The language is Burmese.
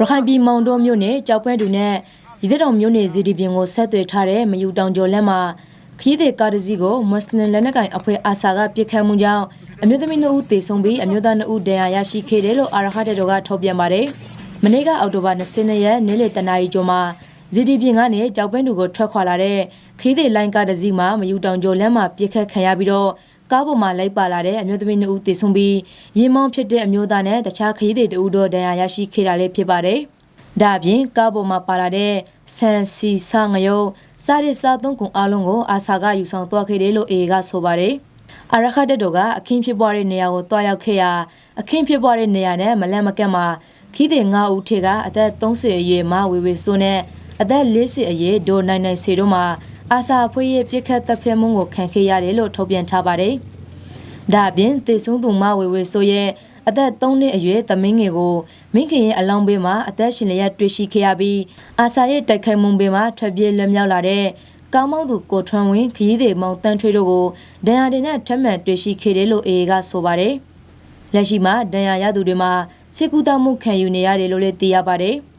ရခိုင်ပြည်မောင်တော်မြို့နယ်ကြောက်ပွဲတူနဲ့ရည်တော်မြို့နယ်ဇီဒီပြင်ကိုဆက်သွယ်ထားတဲ့မယူတောင်ကျော်လက်မှာခီးတဲ့ကားတစ်စီးကိုမွတ်စလင်လက်နက်ကိုင်အဖွဲ့အာဆာကပြစ်ခတ်မှုကြောင့်အမျိုးသမီး2ဦးသေဆုံးပြီးအမျိုးသား2ဦးဒဏ်ရာရရှိခဲ့တယ်လို့အာရခတဲ့တော်ကထုတ်ပြန်ပါတယ်။မနေ့ကအောက်တိုဘာ22ရက်နေ့လယ်တနာရီကျော်မှာဇီဒီပြင်ကနေကြောက်ပွဲတူကိုထွက်ခွာလာတဲ့ခီးတဲ့လိုင်းကားတစ်စီးမှာမယူတောင်ကျော်လက်မှာပြစ်ခတ်ခံရပြီးတော့ ကားပေါ်မှာလိုက်ပါလာတဲ့အမျိုးသမီး2ဦးသေဆုံးပြီးရင်မောင်းဖြစ်တဲ့အမျိုးသားနဲ့တခြားခရီးသည်2ဦးတို့ဒဏ်ရာရရှိခဲ့တာလည်းဖြစ်ပါတယ်။ဒါအပြင်ကားပေါ်မှာပါလာတဲ့ဆန်စီဆာငယုံစားတဲ့စားသုံးကုန်အလုံးကိုအာဆာကယူဆောင်သွားခဲ့တယ်လို့အေကဆိုပါတယ်။အာရခတ်တက်တော်ကအခင်းဖြစ်ပွားတဲ့နေရာကိုတွားရောက်ခဲ့ရာအခင်းဖြစ်ပွားတဲ့နေရာနဲ့မလန့်မကန့်မှာခီးတဲ့9ဦးထေကအသက်30အရွယ်မဝေဝေစိုးနဲ့အသက်40အရွယ်ဒိုနိုင်နိုင်စီတို့မှာ အာဆာအဖွဲ့ရဲ့ပြစ်ခတ်တပ်ဖြတ်မှုကိုခံခဲ့ရတယ်လို့ထုတ်ပြန်ထားပါတယ်။ဒါအပြင်သေဆုံးသူမဝေဝေဆိုရဲ့အသက်3နှစ်အရွယ်သမင်းငယ်ကိုမင်းခင်ရဲ့အလောင်းဘေးမှာအသက်ရှင်လျက်တွေ့ရှိခဲ့ရပြီးအာဆာရဲ့တိုက်ခိုက်မှုဘေးမှာထွက်ပြေးလွတ်မြောက်လာတဲ့ကောင်းမောင်းသူကိုထွန်းဝင်းခရီးသည်မောင်တန်းထွေးတို့ကိုဒဏ်ရာတွေနဲ့ထပ်မံတွေ့ရှိခဲ့တယ်လို့အေကဆိုပါတယ်။လက်ရှိမှာဒဏ်ရာရသူတွေမှာစေကူတာမှုခံယူနေရတယ်လို့လည်းသိရပါတယ်။